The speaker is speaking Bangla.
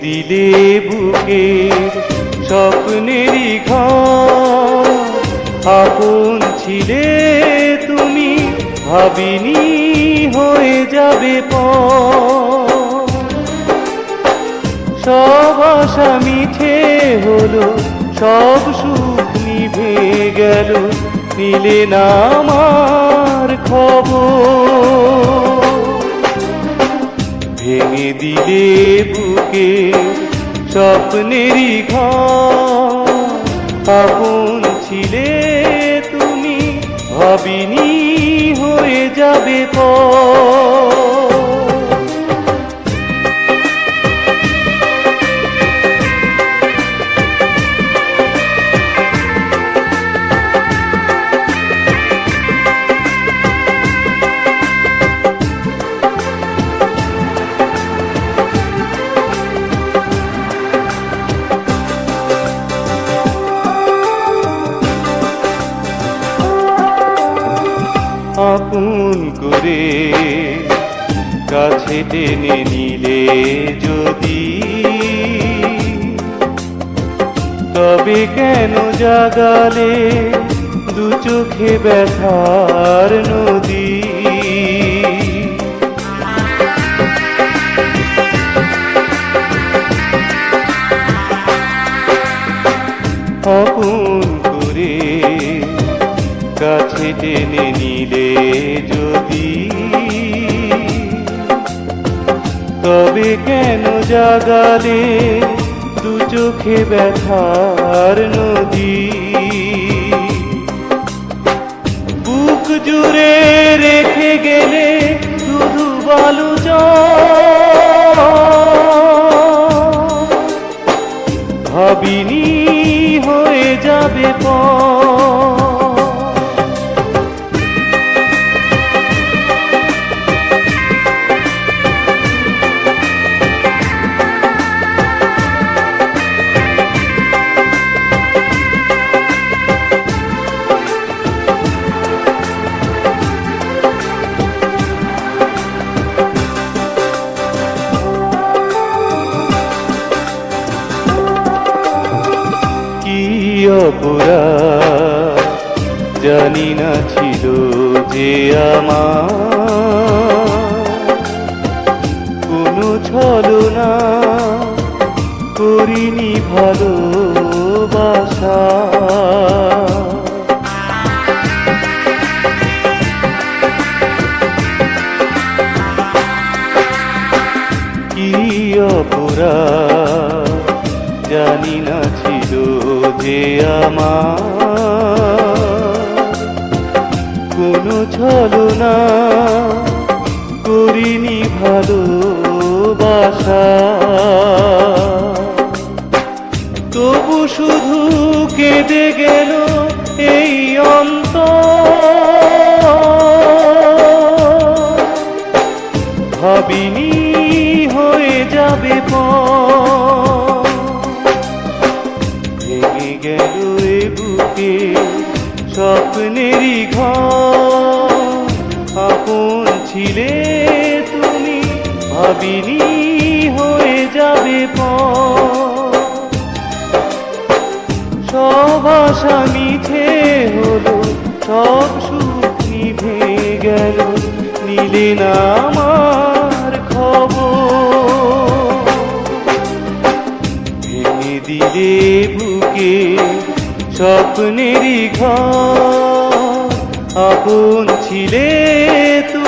দিলে বুকে স্বপ্নেরই ঘর। আপন ছিলে তুমি, ভাবিনি হয়ে যাবে সব আশা মিঠে হলো, সব সুখ নিভে গেল, নিলে না আমার খবর। ভেঙে দিলে বুকে স্বপ্নেরই ঘর। আপন ছিলে তুমি ভাবিনি হয়ে যাবে পর আপন করে কাছে টেনে নিলে যদি। তবে কেন জাগালে দু চোখে ব্যথার নদী? কাছে টেনে নিলে যদি। তবে কেন জাগালে দু চোখে ব্যথার নদী? অপরাধ জানি না ছিল যে আমার। কোনো ছলনা করিনি ভালো ভালোবাসা। কি অপরাধ যে আমার। কোনো ছলনা করিনি ভালোবাসা। তবু শুধু কেঁদে গেল এই অন্ত ভাবিনি হয়ে যাবে পর গেল এ বুকে স্বপ্নেরই ঘর। আপন ছিলে তুমি, ভাবিনি হয়ে যাবে সব আশা মিঠে হলো, সব সুখ নিভে গেল, নিলে না ভেঙে ভুকে স্বপ্নেরই ঘর আপন ছিলে তুমি